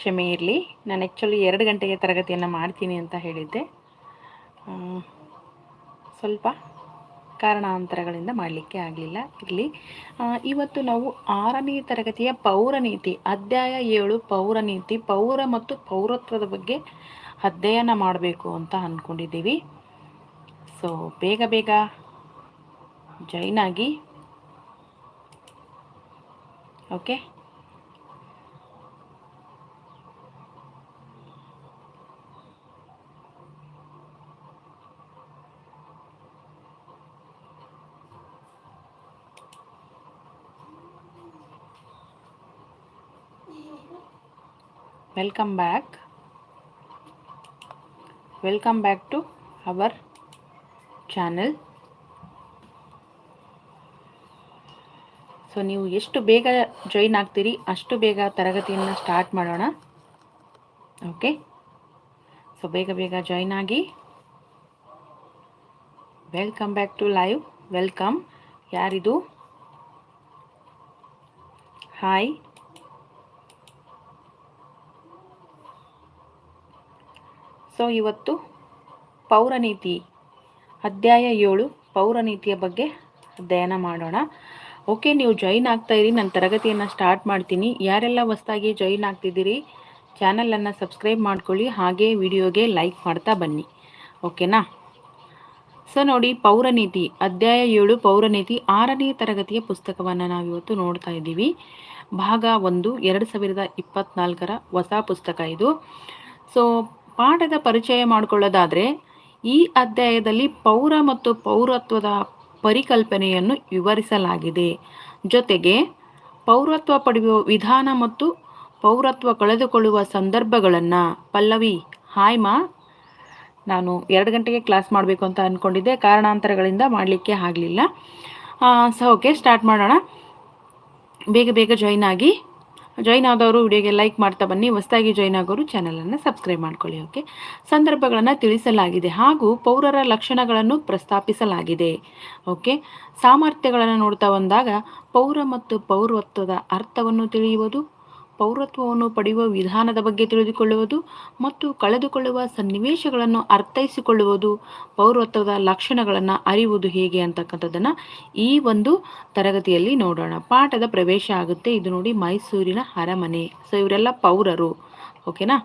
ಕ್ಷಮೆ ಇರಲಿ. ನಾನು ಆ್ಯಕ್ಚುಲಿ ಎರಡು ಗಂಟೆಗೆ ತರಗತಿಯನ್ನು ಮಾಡ್ತೀನಿ ಅಂತ ಹೇಳಿದ್ದೆ. ಸ್ವಲ್ಪ ಕಾರಣಾಂತರಗಳಿಂದ ಮಾಡಲಿಕ್ಕೆ ಆಗಲಿಲ್ಲ, ಇರಲಿ. ಇವತ್ತು ನಾವು ಆರನೇ ತರಗತಿಯ ಪೌರನೀತಿ ಅಧ್ಯಾಯ ಏಳು ಪೌರನೀತಿ ಪೌರ ಮತ್ತು ಪೌರತ್ವದ ಬಗ್ಗೆ ಅಧ್ಯಯನ ಮಾಡಬೇಕು ಅಂತ ಅಂದ್ಕೊಂಡಿದ್ದೀವಿ ಸೊ ಬೇಗ ಬೇಗ ಜಾಯ್ನ್ ಆಗಿ. Okay welcome back. Welcome back to our channel. So ನೀವು ಎಷ್ಟು ಬೇಗ ಜಾಯಿನ್ ಆಗ್ತೀರಿ, ಅಷ್ಟು ಬೇಗ ತರಗತಿಯನ್ನು ಸ್ಟಾರ್ಟ್ ಮಾಡೋಣ. ಓಕೆ ಸೊ ಬೇಗ ಬೇಗ ಜಾಯಿನ್ ಆಗಿ. Welcome back to live welcome ಯಾರಿದು? ಹಾಯ್ ಸೊ ಇವತ್ತು ಪೌರನೀತಿ, ಅಧ್ಯಾಯ ಏಳು, ಪೌರನೀತಿಯ ಬಗ್ಗೆ ಅಧ್ಯಯನ ಮಾಡೋಣ. ಓಕೆ, ನೀವು ಜಾಯಿನ್ ಆಗ್ತಾ ಇರಿ ನನ್ನ ತರಗತಿಯನ್ನು ಸ್ಟಾರ್ಟ್ ಮಾಡ್ತೀನಿ. ಯಾರೆಲ್ಲ ಹೊಸ್ತಾಗಿ ಜಾಯಿನ್ ಆಗ್ತಿದ್ದೀರಿ ಚಾನಲನ್ನು ಸಬ್ಸ್ಕ್ರೈಬ್ ಮಾಡ್ಕೊಳ್ಳಿ, ಹಾಗೆ ವಿಡಿಯೋಗೆ ಲೈಕ್ ಮಾಡ್ತಾ ಬನ್ನಿ. ಓಕೆನಾ? ಸೊ ನೋಡಿ, ಪೌರನೀತಿ, ಅಧ್ಯಾಯ ಏಳು, ಪೌರನೀತಿ ಆರನೇ ತರಗತಿಯ ಪುಸ್ತಕವನ್ನು ನಾವಿವತ್ತು ನೋಡ್ತಾ ಇದ್ದೀವಿ. ಭಾಗ ಒಂದು, ಎರಡು ಸಾವಿರದ ಇಪ್ಪತ್ತ್ನಾಲ್ಕರ ಹೊಸ ಪುಸ್ತಕ ಇದು. ಸೊ ಪಾಠದ ಪರಿಚಯ ಮಾಡಿಕೊಳ್ಳೋದಾದರೆ, ಈ ಅಧ್ಯಾಯದಲ್ಲಿ ಪೌರ ಮತ್ತು ಪೌರತ್ವದ ಪರಿಕಲ್ಪನೆಯನ್ನು ವಿವರಿಸಲಾಗಿದೆ. ಜೊತೆಗೆ, ಪೌರತ್ವ ಪಡೆಯುವ ವಿಧಾನ ಮತ್ತು ಪೌರತ್ವ ಕಳೆದುಕೊಳ್ಳುವ ಸಂದರ್ಭಗಳನ್ನು, ಪಲ್ಲವಿ ಹಾಯ್ ಮಾ ನಾನು ಎರಡು ಗಂಟೆಗೆ ಕ್ಲಾಸ್ ಮಾಡಬೇಕು ಅಂತ ಅಂದ್ಕೊಂಡಿದ್ದೆ ಕಾರಣಾಂತರಗಳಿಂದ ಮಾಡಲಿಕ್ಕೆ ಆಗಲಿಲ್ಲ. ಸೊ ಓಕೆ ಸ್ಟಾರ್ಟ್ ಮಾಡೋಣ. ಬೇಗ ಬೇಗ ಜಾಯ್ನ್ ಆಗಿ. ಜಾಯಿನ್ ಆದವರು ವಿಡಿಯೋಗೆ ಲೈಕ್ ಮಾಡ್ತಾ ಬನ್ನಿ. ಹೊಸದಾಗಿ ಜಾಯ್ನ್ ಆಗೋರು ಚಾನಲನ್ನು ಸಬ್ಸ್ಕ್ರೈಬ್ ಮಾಡ್ಕೊಳ್ಳಿ ಓಕೆ ಸಂದರ್ಭಗಳನ್ನು ತಿಳಿಸಲಾಗಿದೆ ಹಾಗೂ ಪೌರರ ಲಕ್ಷಣಗಳನ್ನು ಪ್ರಸ್ತಾಪಿಸಲಾಗಿದೆ ಓಕೆ ಸಾಮರ್ಥ್ಯಗಳನ್ನು ನೋಡ್ತಾ ಬಂದಾಗ ಪೌರ ಮತ್ತು ಪೌರತ್ವದ ಅರ್ಥವನ್ನು ತಿಳಿಯುವುದು ಪೌರತ್ವವನ್ನು ಪಡೆಯುವ ವಿಧಾನದ ಬಗ್ಗೆ ತಿಳಿದುಕೊಳ್ಳುವುದು ಮತ್ತು ಕಳೆದುಕೊಳ್ಳುವ ಸನ್ನಿವೇಶಗಳನ್ನು ಅರ್ಥೈಸಿಕೊಳ್ಳುವುದು, ಪೌರತ್ವದ ಲಕ್ಷಣಗಳನ್ನು ಅರಿಯುವುದು ಹೇಗೆ ಅಂತಕ್ಕಂಥದ್ದನ್ನು ಈ ಒಂದು ತರಗತಿಯಲ್ಲಿ ನೋಡೋಣ. ಪಾಠದ ಪ್ರವೇಶ ಆಗುತ್ತೆ. ಇದು ನೋಡಿ ಮೈಸೂರಿನ ಅರಮನೆ. ಸೊ ಇವರೆಲ್ಲ ಪೌರರು. ಓಕೆನಾ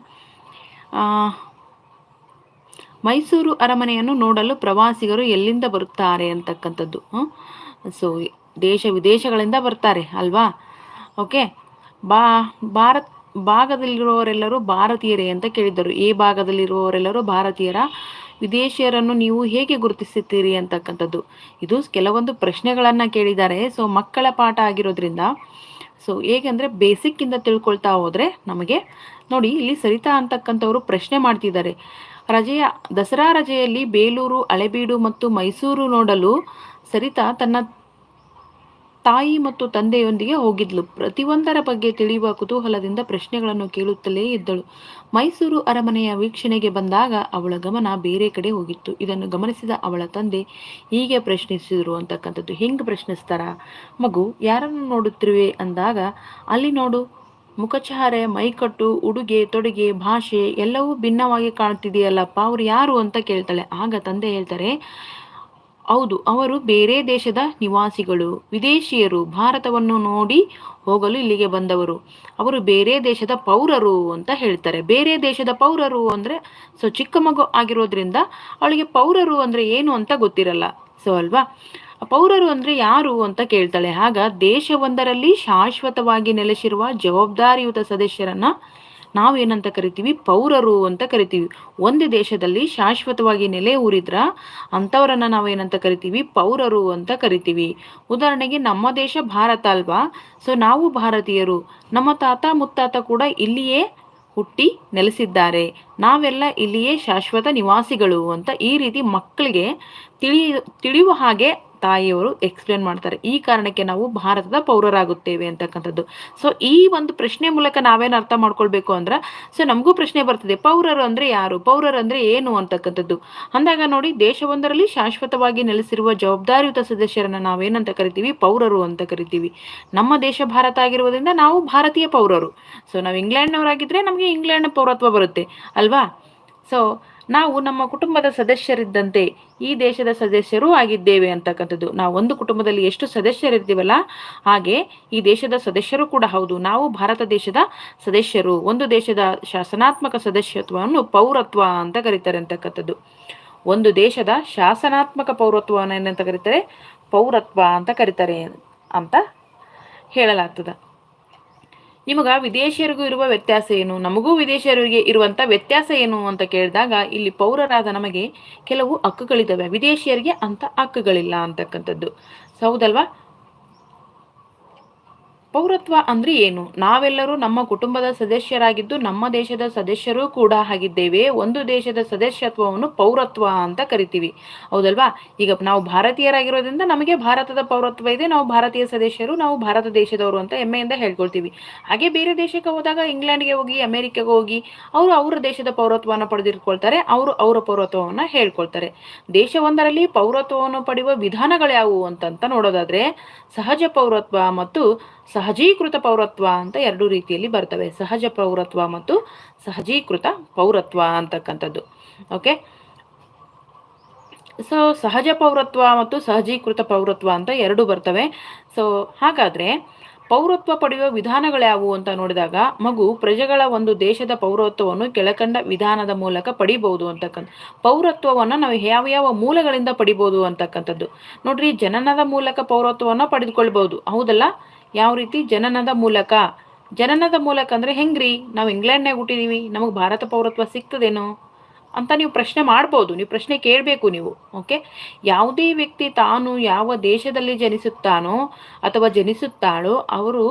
ಮೈಸೂರು ಅರಮನೆಯನ್ನು ನೋಡಲು ಪ್ರವಾಸಿಗರು ಎಲ್ಲಿಂದ ಬರುತ್ತಾರೆ ಅಂತಕ್ಕಂಥದ್ದು. ಸೊ ದೇಶ ವಿದೇಶಗಳಿಂದ ಬರ್ತಾರೆ, ಅಲ್ವಾ? ಓಕೆ ಬಾ, ಭಾರತ್, ಭಾಗದಲ್ಲಿರುವವರೆಲ್ಲರೂ ಭಾರತೀಯರೇ ಅಂತ ಕೇಳಿದ್ದರು. ಈ ಭಾಗದಲ್ಲಿರುವವರೆಲ್ಲರೂ ಭಾರತೀಯರ, ವಿದೇಶಿಯರನ್ನು ನೀವು ಹೇಗೆ ಗುರುತಿಸುತ್ತೀರಿ ಅಂತಕ್ಕಂಥದ್ದು. ಇದು ಕೆಲವೊಂದು ಪ್ರಶ್ನೆಗಳನ್ನು ಕೇಳಿದ್ದಾರೆ. ಸೊ ಮಕ್ಕಳ ಪಾಠ ಆಗಿರೋದ್ರಿಂದ ಸೊ ಹೇಗೆಂದರೆ ಬೇಸಿಕ್ಕಿಂದ ತಿಳ್ಕೊಳ್ತಾ ಹೋದರೆ ನಮಗೆ, ನೋಡಿ, ಇಲ್ಲಿ ಸರಿತಾ ಅಂತಕ್ಕಂಥವ್ರು ಪ್ರಶ್ನೆ ಮಾಡ್ತಿದ್ದಾರೆ. ರಜೆಯ, ದಸರಾ ರಜೆಯಲ್ಲಿ ಬೇಲೂರು, ಹಳೆಬೀಡು ಮತ್ತು ಮೈಸೂರು ನೋಡಲು ಸರಿತಾ ತನ್ನ ತಾಯಿ ಮತ್ತು ತಂದೆಯೊಂದಿಗೆ ಹೋಗಿದ್ಲು. ಪ್ರತಿಯೊಂದರ ಬಗ್ಗೆ ತಿಳಿಯುವ ಕುತೂಹಲದಿಂದ ಪ್ರಶ್ನೆಗಳನ್ನು ಕೇಳುತ್ತಲೇ ಇದ್ದಳು. ಮೈಸೂರು ಅರಮನೆಯ ವೀಕ್ಷಣೆಗೆ ಬಂದಾಗ ಅವಳ ಗಮನ ಬೇರೆ ಕಡೆ ಹೋಗಿತ್ತು. ಇದನ್ನು ಗಮನಿಸಿದ ಅವಳ ತಂದೆ, ಹೀಗೆ ಪ್ರಶ್ನಿಸಿದರು ಅಂತಕ್ಕಂಥದ್ದು. ಹೆಂಗೆ ಪ್ರಶ್ನಿಸ್ತಾರ? ಮಗು, ಯಾರನ್ನು ನೋಡುತ್ತಿರುವೆ? ಅಂದಾಗ, ಅಲ್ಲಿ ನೋಡು, ಮುಖಚಹರೆ, ಮೈಕಟ್ಟು, ಉಡುಗೆ, ತೊಡುಗೆ, ಭಾಷೆ ಎಲ್ಲವೂ ಭಿನ್ನವಾಗಿ ಕಾಣುತ್ತಿದೆಯಲ್ಲಪ್ಪ ಅವ್ರು ಯಾರು? ಅಂತ ಕೇಳ್ತಾಳೆ. ಆಗ ತಂದೆ ಹೇಳ್ತಾರೆ ಹೌದು, ಅವರು ಬೇರೆ ದೇಶದ ನಿವಾಸಿಗಳು. ವಿದೇಶಿಯರು ಭಾರತವನ್ನು ನೋಡಿ ಹೋಗಲು ಇಲ್ಲಿಗೆ ಬಂದವರು. ಅವರು ಬೇರೆ ದೇಶದ ಪೌರರು ಅಂತ ಹೇಳ್ತಾರೆ. ಬೇರೆ ದೇಶದ ಪೌರರು ಅಂದರೆ, ಸೊ ಚಿಕ್ಕ ಮಗು ಆಗಿರೋದ್ರಿಂದ ಅವಳಿಗೆ ಪೌರರು ಅಂದರೆ ಏನು ಅಂತ ಗೊತ್ತಿರಲ್ಲ. ಸೊ ಅಲ್ವಾ? ಪೌರರು ಅಂದರೆ ಯಾರು ಅಂತ ಕೇಳ್ತಾಳೆ. ಆಗ ದೇಶವೊಂದರಲ್ಲಿ ಶಾಶ್ವತವಾಗಿ ನೆಲೆಸಿರುವ ಜವಾಬ್ದಾರಿಯುತ ಸದಸ್ಯರನ್ನ ನಾವೇನಂತ ಕರಿತೀವಿ? ಪೌರರು ಅಂತ ಕರಿತೀವಿ. ಒಂದು ದೇಶದಲ್ಲಿ ಶಾಶ್ವತವಾಗಿ ನೆಲೆ ಊರಿದ್ರ ಅಂಥವರನ್ನ ನಾವೇನಂತ ಕರಿತೀವಿ? ಪೌರರು ಅಂತ ಕರಿತೀವಿ. ಉದಾಹರಣೆಗೆ ನಮ್ಮ ದೇಶ ಭಾರತ ಅಲ್ವಾ? ಸೊ ನಾವು ಭಾರತೀಯರು. ನಮ್ಮ ತಾತ ಮುತ್ತಾತ ಕೂಡ ಇಲ್ಲಿಯೇ ಹುಟ್ಟಿ ನೆಲೆಸಿದ್ದಾರೆ. ನಾವೆಲ್ಲ ಇಲ್ಲಿಯೇ ಶಾಶ್ವತ ನಿವಾಸಿಗಳು ಅಂತ ಈ ರೀತಿ ಮಕ್ಕಳಿಗೆ ತಿಳಿ ತಿಳಿಯುವ ಹಾಗೆ ತಾಯಿಯವರು ಎಕ್ಸ್ಪ್ಲೇನ್ ಮಾಡ್ತಾರೆ. ಈ ಕಾರಣಕ್ಕೆ ನಾವು ಭಾರತದ ಪೌರರಾಗುತ್ತೇವೆ ಅಂತಕ್ಕಂಥದ್ದು. ಸೊ ಈ ಒಂದು ಪ್ರಶ್ನೆ ಮೂಲಕ ನಾವೇನು ಅರ್ಥ ಮಾಡ್ಕೊಳ್ಬೇಕು ಅಂದ್ರೆ ಸೊ ನಮಗೂ ಪ್ರಶ್ನೆ ಬರ್ತದೆ. ಪೌರರು ಅಂದ್ರೆ ಯಾರು? ಪೌರರು ಅಂದ್ರೆ ಏನು ಅಂತಕ್ಕಂಥದ್ದು? ಅಂದಾಗ ನೋಡಿ, ದೇಶವೊಂದರಲ್ಲಿ ಶಾಶ್ವತವಾಗಿ ನೆಲೆಸಿರುವ ಜವಾಬ್ದಾರಿಯುತ ಸದಸ್ಯರನ್ನ ನಾವೇನಂತ ಕರಿತೀವಿ? ಪೌರರು ಅಂತ ಕರಿತೀವಿ. ನಮ್ಮ ದೇಶ ಭಾರತ ಆಗಿರುವುದರಿಂದ ನಾವು ಭಾರತೀಯ ಪೌರರು. ಸೊ ನಾವು ಇಂಗ್ಲೆಂಡ್ನವರಾಗಿದ್ರೆ ನಮಗೆ ಇಂಗ್ಲೆಂಡ್ ಪೌರತ್ವ ಬರುತ್ತೆ. ಅಲ್ವಾ? ಸೊ ನಾವು ನಮ್ಮ ಕುಟುಂಬದ ಸದಸ್ಯರಿದ್ದಂತೆ ಈ ದೇಶದ ಸದಸ್ಯರೂ ಆಗಿದ್ದೇವೆ ಅಂತಕ್ಕಂಥದ್ದು. ನಾವು ಒಂದು ಕುಟುಂಬದಲ್ಲಿ ಎಷ್ಟು ಸದಸ್ಯರಿದ್ದೀವಲ್ಲ, ಹಾಗೆ ಈ ದೇಶದ ಸದಸ್ಯರು ಕೂಡ ಹೌದು. ನಾವು ಭಾರತ ದೇಶದ ಸದಸ್ಯರು. ಒಂದು ದೇಶದ ಶಾಸನಾತ್ಮಕ ಸದಸ್ಯತ್ವವನ್ನು ಪೌರತ್ವ ಅಂತ ಕರೀತಾರೆ ಅಂತಕ್ಕಂಥದ್ದು. ಒಂದು ದೇಶದ ಶಾಸನಾತ್ಮಕ ಪೌರತ್ವವನ್ನು ಏನಂತ ಕರೀತಾರೆ? ಪೌರತ್ವ ಅಂತ ಕರೀತಾರೆ ಅಂತ ಹೇಳಲಾಗ್ತದೆ. ನಿಮಗ ವಿದೇಶಿಯರಿಗೂ ಇರುವ ವ್ಯತ್ಯಾಸ ಏನು? ನಮಗೂ ವಿದೇಶಿಯರಿಗೆ ಇರುವಂತ ವ್ಯತ್ಯಾಸ ಏನು ಅಂತ ಕೇಳಿದಾಗ ಇಲ್ಲಿ ಪೌರರಾದ ನಮಗೆ ಕೆಲವು ಹಕ್ಕುಗಳಿದ್ದಾವೆ. ವಿದೇಶಿಯರಿಗೆ ಅಂತ ಹಕ್ಕುಗಳಿಲ್ಲ ಅಂತಕ್ಕಂಥದ್ದು. ಹೌದಲ್ವಾ? ಪೌರತ್ವ ಅಂದ್ರೆ ಏನು? ನಾವೆಲ್ಲರೂ ನಮ್ಮ ಕುಟುಂಬದ ಸದಸ್ಯರಾಗಿದ್ದು ನಮ್ಮ ದೇಶದ ಸದಸ್ಯರೂ ಕೂಡ ಆಗಿದ್ದೇವೆ. ಒಂದು ದೇಶದ ಸದಸ್ಯತ್ವವನ್ನು ಪೌರತ್ವ ಅಂತ ಕರಿತೀವಿ. ಹೌದಲ್ವಾ? ಈಗ ನಾವು ಭಾರತೀಯರಾಗಿರೋದ್ರಿಂದ ನಮಗೆ ಭಾರತದ ಪೌರತ್ವ ಇದೆ. ನಾವು ಭಾರತೀಯ ಸದಸ್ಯರು, ನಾವು ಭಾರತ ದೇಶದವರು ಅಂತ ಹೆಮ್ಮೆಯಿಂದ ಹೇಳ್ಕೊಳ್ತೀವಿ. ಹಾಗೆ ಬೇರೆ ದೇಶಕ್ಕೆ ಹೋದಾಗ ಇಂಗ್ಲೆಂಡ್ಗೆ ಹೋಗಿ, ಅಮೆರಿಕಗೆ ಹೋಗಿ, ಅವರು ಅವರ ದೇಶದ ಪೌರತ್ವವನ್ನು ಪಡೆದಿಟ್ಕೊಳ್ತಾರೆ. ಅವರು ಅವರ ಪೌರತ್ವವನ್ನು ಹೇಳ್ಕೊಳ್ತಾರೆ. ದೇಶವೊಂದರಲ್ಲಿ ಪೌರತ್ವವನ್ನು ಪಡೆಯುವ ವಿಧಾನಗಳು ಯಾವುವು ಅಂತಂತ ನೋಡೋದಾದ್ರೆ, ಸಹಜ ಪೌರತ್ವ ಮತ್ತು ಸಹಜೀಕೃತ ಪೌರತ್ವ ಅಂತ ಎರಡು ರೀತಿಯಲ್ಲಿ ಬರ್ತವೆ. ಸಹಜ ಪೌರತ್ವ ಮತ್ತು ಸಹಜೀಕೃತ ಪೌರತ್ವ ಅಂತಕ್ಕಂಥದ್ದು. ಓಕೆ ಸೊ ಸಹಜ ಪೌರತ್ವ ಮತ್ತು ಸಹಜೀಕೃತ ಪೌರತ್ವ ಅಂತ ಎರಡು ಬರ್ತವೆ. ಸೊ ಹಾಗಾದ್ರೆ ಪೌರತ್ವ ಪಡೆಯುವ ವಿಧಾನಗಳ್ಯಾವು ಅಂತ ನೋಡಿದಾಗ ಮಗು ಪ್ರಜೆಗಳ ಒಂದು ದೇಶದ ಪೌರತ್ವವನ್ನು ಕೆಳಕಂಡ ವಿಧಾನದ ಮೂಲಕ ಪಡಿಬಹುದು ಅಂತಕ್ಕಂಥ, ಪೌರತ್ವವನ್ನು ನಾವು ಯಾವ ಯಾವ ಮೂಲಗಳಿಂದ ಪಡಿಬಹುದು ಅಂತಕ್ಕಂಥದ್ದು. ನೋಡ್ರಿ, ಜನನದ ಮೂಲಕ ಪೌರತ್ವವನ್ನು ಪಡೆದುಕೊಳ್ಬಹುದು ಹೌದಲ್ಲ? ಯಾವ ರೀತಿ ಜನನದ ಮೂಲಕ? ಜನನದ ಮೂಲಕ ಅಂದರೆ ಹೆಂಗ್ರಿ? ನಾವು ಇಂಗ್ಲೆಂಡ್ನಾಗ ಹುಟ್ಟಿದೀವಿ, ನಮಗೆ ಭಾರತ ಪೌರತ್ವ ಸಿಗ್ತದೇನೋ ಅಂತ ನೀವು ಪ್ರಶ್ನೆ ಮಾಡ್ಬೋದು, ನೀವು ಪ್ರಶ್ನೆ ಕೇಳಬೇಕು ನೀವು ಓಕೆ ಯಾವುದೇ ವ್ಯಕ್ತಿ ತಾನು ಯಾವ ದೇಶದಲ್ಲಿ ಜನಿಸುತ್ತಾನೋ ಅಥವಾ ಜನಿಸುತ್ತಾಳೋ ಅವರು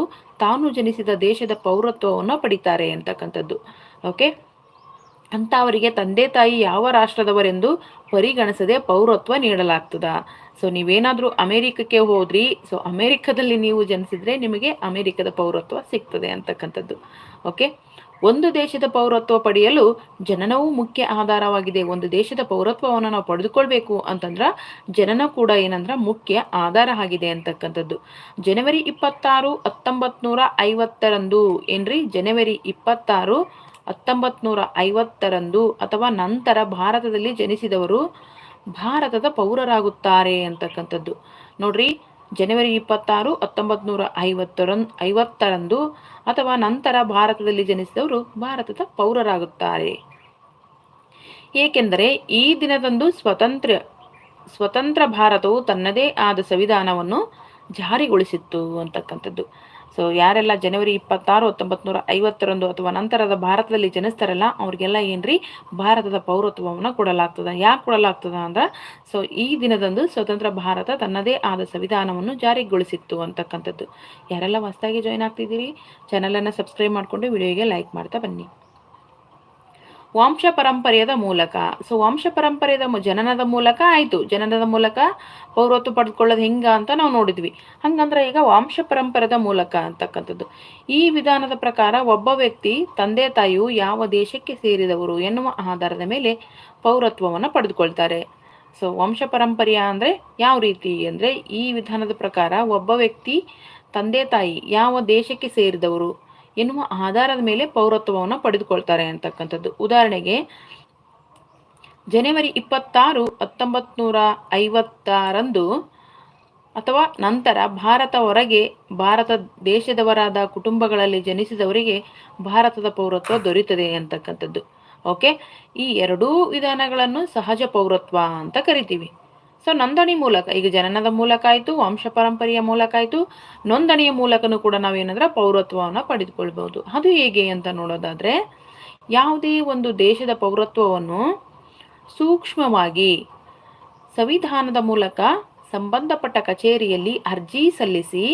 ತಾನು ಜನಿಸಿದ ದೇಶದ ಪೌರತ್ವವನ್ನು ಪಡಿತಾರೆ ಅಂತಕ್ಕಂಥದ್ದು ಓಕೆ ಅಂತ ಅವರಿಗೆ ತಂದೆ ತಾಯಿ ಯಾವ ರಾಷ್ಟ್ರದವರೆಂದು ಪರಿಗಣಿಸದೆ ಪೌರತ್ವ ನೀಡಲಾಗ್ತದ. ಸೊ ನೀವೇನಾದರೂ ಅಮೇರಿಕಕ್ಕೆ ಹೋದ್ರಿ ಸೊ ಅಮೇರಿಕದಲ್ಲಿ ನೀವು ಜನಿಸಿದ್ರೆ ನಿಮಗೆ ಅಮೇರಿಕದ ಪೌರತ್ವ ಸಿಗ್ತದೆ ಅಂತಕ್ಕಂಥದ್ದು. ಓಕೆ ಒಂದು ದೇಶದ ಪೌರತ್ವ ಪಡೆಯಲು ಜನನವೂ ಮುಖ್ಯ ಆಧಾರವಾಗಿದೆ. ಒಂದು ದೇಶದ ಪೌರತ್ವವನ್ನು ನಾವು ಪಡೆದುಕೊಳ್ಬೇಕು ಅಂತಂದ್ರ ಜನನ ಕೂಡ ಏನಂದ್ರೆ ಮುಖ್ಯ ಆಧಾರ ಆಗಿದೆ ಅಂತಕ್ಕಂಥದ್ದು. ಜನವರಿ ಇಪ್ಪತ್ತಾರು ಹತ್ತೊಂಬತ್ತು ನೂರ ಐವತ್ತರಂದು ಏನ್ರಿ? ಜನವರಿ ಇಪ್ಪತ್ತಾರು ಹತ್ತೊಂಬತ್ ನೂರ ಐವತ್ತರಂದು ಅಥವಾ ನಂತರ ಭಾರತದಲ್ಲಿ ಜನಿಸಿದವರು ಭಾರತದ ಪೌರರಾಗುತ್ತಾರೆ ಅಂತಕ್ಕಂಥದ್ದು. ನೋಡ್ರಿ, ಜನವರಿ ಇಪ್ಪತ್ತಾರು ಹತ್ತೊಂಬತ್ ನೂರ ಐವತ್ತರಂದು ಐವತ್ತರಂದು ಅಥವಾ ನಂತರ ಭಾರತದಲ್ಲಿ ಜನಿಸಿದವರು ಭಾರತದ ಪೌರರಾಗುತ್ತಾರೆ. ಏಕೆಂದರೆ, ಈ ದಿನದಂದು ಸ್ವತಂತ್ರ ಸ್ವತಂತ್ರ ಭಾರತವು ತನ್ನದೇ ಆದ ಸಂವಿಧಾನವನ್ನು ಜಾರಿಗೊಳಿಸಿತ್ತು ಅಂತಕ್ಕಂಥದ್ದು. ಸೊ ಯಾರೆಲ್ಲ ಜನವರಿ ಇಪ್ಪತ್ತಾರು ಹತ್ತೊಂಬತ್ತು ನೂರ ಐವತ್ತರಂದು ಅಥವಾ ನಂತರದ ಭಾರತದಲ್ಲಿ ಜನಿಸ್ತಾರಲ್ಲ, ಅವ್ರಿಗೆಲ್ಲ ಏನ್ರಿ? ಭಾರತದ ಪೌರತ್ವವನ್ನು ಕೊಡಲಾಗ್ತದ. ಯಾಕೆ ಕೊಡಲಾಗ್ತದ ಅಂದ್ರೆ ಸೊ ಈ ದಿನದಂದು ಸ್ವತಂತ್ರ ಭಾರತ ತನ್ನದೇ ಆದ ಸಂವಿಧಾನವನ್ನು ಜಾರಿಗೊಳಿಸಿತ್ತು ಅಂತಕ್ಕಂಥದ್ದು. ಯಾರೆಲ್ಲ ಹೊಸದಾಗಿ ಜಾಯ್ನ್ ಆಗ್ತಿದ್ದೀರಿ ಚಾನಲನ್ನು ಸಬ್ಸ್ಕ್ರೈಬ್ ಮಾಡಿಕೊಂಡು ವಿಡಿಯೋಗೆ ಲೈಕ್ ಮಾಡ್ತಾ ಬನ್ನಿ. ವಂಶ ಪರಂಪರೆಯದ ಮೂಲಕ. ಸೊ ವಂಶ ಪರಂಪರೆಯದ ಜನನದ ಮೂಲಕ ಆಯಿತು. ಜನನದ ಮೂಲಕ ಪೌರತ್ವ ಪಡೆದುಕೊಳ್ಳೋದು ಹೆಂಗ ಅಂತ ನಾವು ನೋಡಿದ್ವಿ. ಹಂಗಂದ್ರೆ ಈಗ ವಂಶ ಪರಂಪರೆದ ಮೂಲಕ ಅಂತಕ್ಕಂಥದ್ದು. ಈ ವಿಧಾನದ ಪ್ರಕಾರ ಒಬ್ಬ ವ್ಯಕ್ತಿ ತಂದೆ ತಾಯಿಯು ಯಾವ ದೇಶಕ್ಕೆ ಸೇರಿದವರು ಎನ್ನುವ ಆಧಾರದ ಮೇಲೆ ಪೌರತ್ವವನ್ನು ಪಡೆದುಕೊಳ್ತಾರೆ. ಸೊ ವಂಶ ಪರಂಪರೆಯ ಅಂದರೆ ಯಾವ ರೀತಿ ಅಂದರೆ ಈ ವಿಧಾನದ ಪ್ರಕಾರ ಒಬ್ಬ ವ್ಯಕ್ತಿ ತಂದೆ ತಾಯಿ ಯಾವ ದೇಶಕ್ಕೆ ಸೇರಿದವರು ಎನ್ನುವ ಆಧಾರದ ಮೇಲೆ ಪೌರತ್ವವನ್ನು ಪಡೆದುಕೊಳ್ತಾರೆ ಅಂತಕ್ಕಂಥದ್ದು. ಉದಾಹರಣೆಗೆ, ಜನವರಿ ಇಪ್ಪತ್ತಾರು ಹತ್ತೊಂಬತ್ ನೂರ ಐವತ್ತಾರಂದು ಅಥವಾ ನಂತರ ಭಾರತ ಹೊರಗೆ ಭಾರತ ದೇಶದವರಾದ ಕುಟುಂಬಗಳಲ್ಲಿ ಜನಿಸಿದವರಿಗೆ ಭಾರತದ ಪೌರತ್ವ ದೊರೆಯುತ್ತದೆ ಅಂತಕ್ಕಂಥದ್ದು. ಓಕೆ? ಈ ಎರಡೂ ವಿಧಾನಗಳನ್ನು ಸಹಜ ಪೌರತ್ವ ಅಂತ ಕರಿತೀವಿ. ಸೊ ನೋಂದಣಿ ಮೂಲಕ, ಈಗ ಜನನದ ಮೂಲಕ ಆಯಿತು, ವಂಶ ಪರಂಪರೆಯ ಮೂಲಕ ಆಯಿತು, ನೋಂದಣಿಯ ಮೂಲಕನೂ ಕೂಡ ನಾವೇನಂದ್ರೆ ಪೌರತ್ವವನ್ನು ಪಡೆದುಕೊಳ್ಬಹುದು. ಅದು ಹೇಗೆ ಅಂತ ನೋಡೋದಾದ್ರೆ, ಯಾವುದೇ ಒಂದು ದೇಶದ ಪೌರತ್ವವನ್ನು ಸೂಕ್ಷ್ಮವಾಗಿ ಸಂವಿಧಾನದ ಮೂಲಕ ಸಂಬಂಧಪಟ್ಟ ಕಚೇರಿಯಲ್ಲಿ ಅರ್ಜಿ ಸಲ್ಲಿಸಿ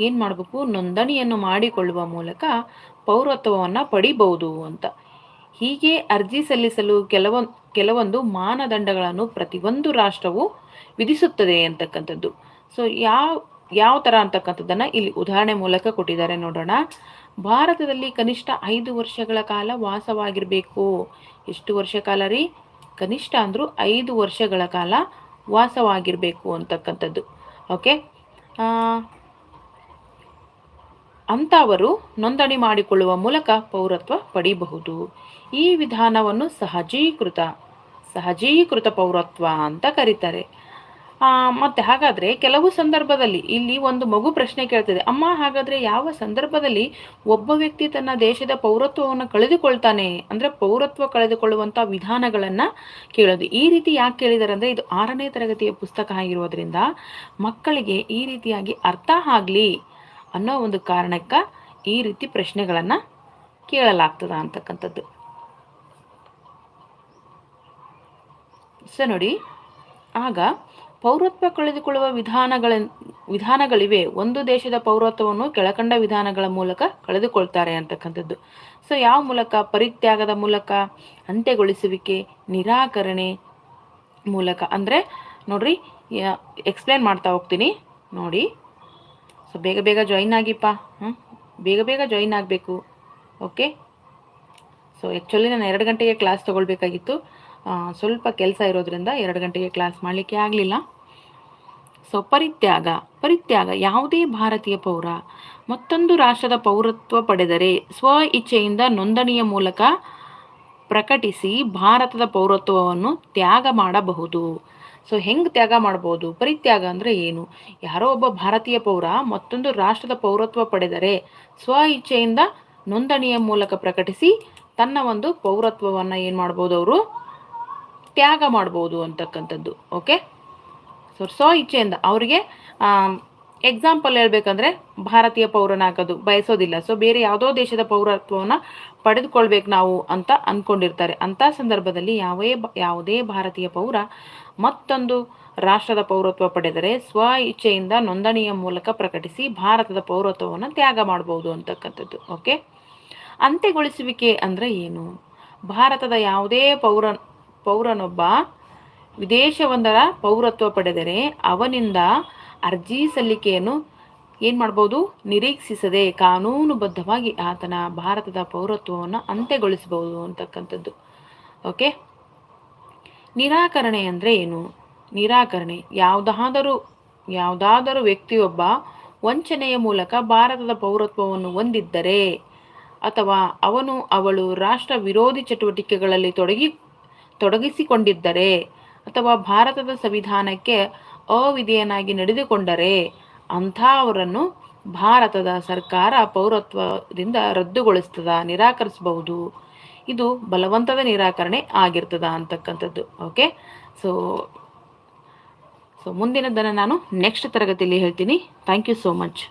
ಏನು ಮಾಡಬೇಕು, ನೋಂದಣಿಯನ್ನು ಮಾಡಿಕೊಳ್ಳುವ ಮೂಲಕ ಪೌರತ್ವವನ್ನು ಪಡಿಬಹುದು ಅಂತ. ಹೀಗೆ ಅರ್ಜಿ ಸಲ್ಲಿಸಲು ಕೆಲವೊಂದು ಕೆಲವೊಂದು ಮಾನದಂಡಗಳನ್ನು ಪ್ರತಿಯೊಂದು ರಾಷ್ಟ್ರವು ವಿಧಿಸುತ್ತದೆ ಅಂತಕ್ಕಂಥದ್ದು. ಸೊ ಯಾವ ಯಾವ ಥರ ಅಂತಕ್ಕಂಥದ್ದನ್ನು ಇಲ್ಲಿ ಉದಾಹರಣೆ ಮೂಲಕ ಕೊಟ್ಟಿದ್ದಾರೆ ನೋಡೋಣ. ಭಾರತದಲ್ಲಿ ಕನಿಷ್ಠ ಐದು ವರ್ಷಗಳ ಕಾಲ ವಾಸವಾಗಿರಬೇಕು. ಎಷ್ಟು ವರ್ಷ ಕಾಲ ರೀ? ಕನಿಷ್ಠ ಅಂದರೂ ಐದು ವರ್ಷಗಳ ಕಾಲ ವಾಸವಾಗಿರಬೇಕು ಅಂತಕ್ಕಂಥದ್ದು. ಓಕೆ ಅಂಥವರು ನೋಂದಣಿ ಮಾಡಿಕೊಳ್ಳುವ ಮೂಲಕ ಪೌರತ್ವ ಪಡಿಬಹುದು. ಈ ವಿಧಾನವನ್ನು ಸಹಜೀಕೃತ ಸಹಜೀಕೃತ ಪೌರತ್ವ ಅಂತ ಕರೀತಾರೆ. ಮತ್ತೆ ಹಾಗಾದರೆ ಕೆಲವು ಸಂದರ್ಭದಲ್ಲಿ ಇಲ್ಲಿ ಒಂದು ಮಗು ಪ್ರಶ್ನೆ ಕೇಳ್ತದೆ. ಅಮ್ಮ, ಹಾಗಾದರೆ ಯಾವ ಸಂದರ್ಭದಲ್ಲಿ ಒಬ್ಬ ವ್ಯಕ್ತಿ ತನ್ನ ದೇಶದ ಪೌರತ್ವವನ್ನು ಕಳೆದುಕೊಳ್ತಾನೆ? ಅಂದರೆ ಪೌರತ್ವ ಕಳೆದುಕೊಳ್ಳುವಂಥ ವಿಧಾನಗಳನ್ನು ಕೇಳೋದು. ಈ ರೀತಿ ಯಾಕೆ ಕೇಳಿದಾರೆ ಅಂದರೆ ಇದು ಆರನೇ ತರಗತಿಯ ಪುಸ್ತಕ ಆಗಿರೋದ್ರಿಂದ ಮಕ್ಕಳಿಗೆ ಈ ರೀತಿಯಾಗಿ ಅರ್ಥ ಆಗಲಿ ಅನ್ನೋ ಒಂದು ಕಾರಣಕ್ಕ ಈ ರೀತಿ ಪ್ರಶ್ನೆಗಳನ್ನು ಕೇಳಲಾಗ್ತದ ಅಂತಕ್ಕಂಥದ್ದು. ಸೊ ನೋಡಿ. ಆಗ ಪೌರತ್ವ ಕಳೆದುಕೊಳ್ಳುವ ವಿಧಾನಗಳ, ವಿಧಾನಗಳಿವೆ. ಒಂದು ದೇಶದ ಪೌರತ್ವವನ್ನು ಕೆಳಕಂಡ ವಿಧಾನಗಳ ಮೂಲಕ ಕಳೆದುಕೊಳ್ತಾರೆ ಅಂತಕ್ಕಂಥದ್ದು. ಸೊ, ಯಾವ ಮೂಲಕ? ಪರಿತ್ಯಾಗದ ಮೂಲಕ, ಅಂತ್ಯಗೊಳಿಸುವಿಕೆ, ನಿರಾಕರಣೆ ಮೂಲಕ. ಅಂದರೆ, ನೋಡ್ರಿ ಎಕ್ಸ್ಪ್ಲೇನ್ ಮಾಡ್ತಾ ಹೋಗ್ತೀನಿ. ನೋಡಿ. ಸೊ, ಬೇಗ ಬೇಗ ಜಾಯಿನ್ ಆಗಿಪ್ಪ. ಹ್ಞೂ ಬೇಗ ಬೇಗ ಜಾಯಿನ್ ಆಗಬೇಕು. ಓಕೆ ಸೊ ಆ್ಯಕ್ಚುಲಿ ನಾನು ಎರಡು ಗಂಟೆಗೆ ಕ್ಲಾಸ್ ತೊಗೊಳ್ಬೇಕಾಗಿತ್ತು. ಸ್ವಲ್ಪ ಕೆಲಸ ಇರೋದ್ರಿಂದ ಎರಡು ಗಂಟೆಗೆ ಕ್ಲಾಸ್ ಮಾಡಲಿಕ್ಕೆ ಆಗಲಿಲ್ಲ. ಸೊ ಪರಿತ್ಯಾಗ ಪರಿತ್ಯಾಗ ಯಾವುದೇ ಭಾರತೀಯ ಪೌರ ಮತ್ತೊಂದು ರಾಷ್ಟ್ರದ ಪೌರತ್ವ ಪಡೆದರೆ ಸ್ವ ಇಚ್ಛೆಯಿಂದ ನೋಂದಣಿಯ ಮೂಲಕ ಪ್ರಕಟಿಸಿ ಭಾರತದ ಪೌರತ್ವವನ್ನು ತ್ಯಾಗ ಮಾಡಬಹುದು. ಸೊ ಹೆಂಗೆ ತ್ಯಾಗ ಮಾಡ್ಬೋದು ಪರಿತ್ಯಾಗ ಅಂದರೆ ಏನು? ಯಾರೋ ಒಬ್ಬ ಭಾರತೀಯ ಪೌರ ಮತ್ತೊಂದು ರಾಷ್ಟ್ರದ ಪೌರತ್ವ ಪಡೆದರೆ ಸ್ವ ಇಚ್ಛೆಯಿಂದ ನೋಂದಣಿಯ ಮೂಲಕ ಪ್ರಕಟಿಸಿ ತನ್ನ ಒಂದು ಪೌರತ್ವವನ್ನು ಏನು ಮಾಡ್ಬೋದು ಅವರು? ತ್ಯಾಗ ಮಾಡ್ಬೋದು ಅಂತಕ್ಕಂಥದ್ದು ಓಕೆ ಸೊ ಸ್ವ ಇಚ್ಛೆಯಿಂದ ಅವರಿಗೆ ಎಕ್ಸಾಂಪಲ್ ಹೇಳ್ಬೇಕಂದ್ರೆ ಭಾರತೀಯ ಪೌರನಾಗೋದು ಬಯಸೋದಿಲ್ಲ. ಸೊ ಬೇರೆ ಯಾವುದೋ ದೇಶದ ಪೌರತ್ವವನ್ನು ಪಡೆದುಕೊಳ್ಬೇಕು ನಾವು ಅಂತ ಅಂದ್ಕೊಂಡಿರ್ತಾರೆ ಅಂಥ ಸಂದರ್ಭದಲ್ಲಿ ಯಾವೇ ಯಾವುದೇ ಭಾರತೀಯ ಪೌರ ಮತ್ತೊಂದು ರಾಷ್ಟ್ರದ ಪೌರತ್ವ ಪಡೆದರೆ ಸ್ವ ಇಚ್ಛೆಯಿಂದ ನೋಂದಣಿಯ ಮೂಲಕ ಪ್ರಕಟಿಸಿ ಭಾರತದ ಪೌರತ್ವವನ್ನು ತ್ಯಾಗ ಮಾಡಬಹುದು ಅಂತಕ್ಕಂಥದ್ದು ಓಕೆ ಅಂತ್ಯಗೊಳಿಸುವಿಕೆ ಅಂದರೆ ಏನು? ಭಾರತದ ಯಾವುದೇ ಪೌರ ಪೌರನೊಬ್ಬ ವಿದೇಶವೊಂದರ ಪೌರತ್ವ ಪಡೆದರೆ ಅವನಿಂದ ಅರ್ಜಿ ಸಲ್ಲಿಕೆಯನ್ನು ಏನು ಮಾಡ್ಬೋದು? ನಿರೀಕ್ಷಿಸದೆ ಕಾನೂನುಬದ್ಧವಾಗಿ ಆತನ ಭಾರತದ ಪೌರತ್ವವನ್ನು ಅಂತ್ಯಗೊಳಿಸಬಹುದು ಅಂತಕ್ಕಂಥದ್ದು. ಓಕೆ ನಿರಾಕರಣೆ ಅಂದರೆ ಏನು? ನಿರಾಕರಣೆ. ಯಾವುದಾದರೂ ಯಾವುದಾದರೂ ವ್ಯಕ್ತಿಯೊಬ್ಬ ವಂಚನೆಯ ಮೂಲಕ ಭಾರತದ ಪೌರತ್ವವನ್ನು ಹೊಂದಿದ್ದರೆ ಅಥವಾ ಅವನು, ಅವಳು ರಾಷ್ಟ್ರ ವಿರೋಧಿ ಚಟುವಟಿಕೆಗಳಲ್ಲಿ ತೊಡಗಿ ತೊಡಗಿಸಿಕೊಂಡಿದ್ದರೆ ಅಥವಾ ಭಾರತದ ಸಂವಿಧಾನಕ್ಕೆ ಅವಿಧೇಯನಾಗಿ ನಡೆದುಕೊಂಡರೆ ಅಂಥ ಅವರನ್ನು ಭಾರತದ ಸರ್ಕಾರ ಪೌರತ್ವದಿಂದ ರದ್ದುಗೊಳಿಸ್ತದ, ನಿರಾಕರಿಸಬಹುದು. ಇದು ಬಲವಂತದ ನಿರಾಕರಣೆ ಆಗಿರ್ತದ ಅಂತಕ್ಕಂಥದ್ದು. ಓಕೆ ಸೊ ಸೊ ಮುಂದಿನದನ್ನು ನಾನು ನೆಕ್ಸ್ಟ್ ತರಗತಿಯಲ್ಲಿ ಹೇಳ್ತೀನಿ. Thank you so much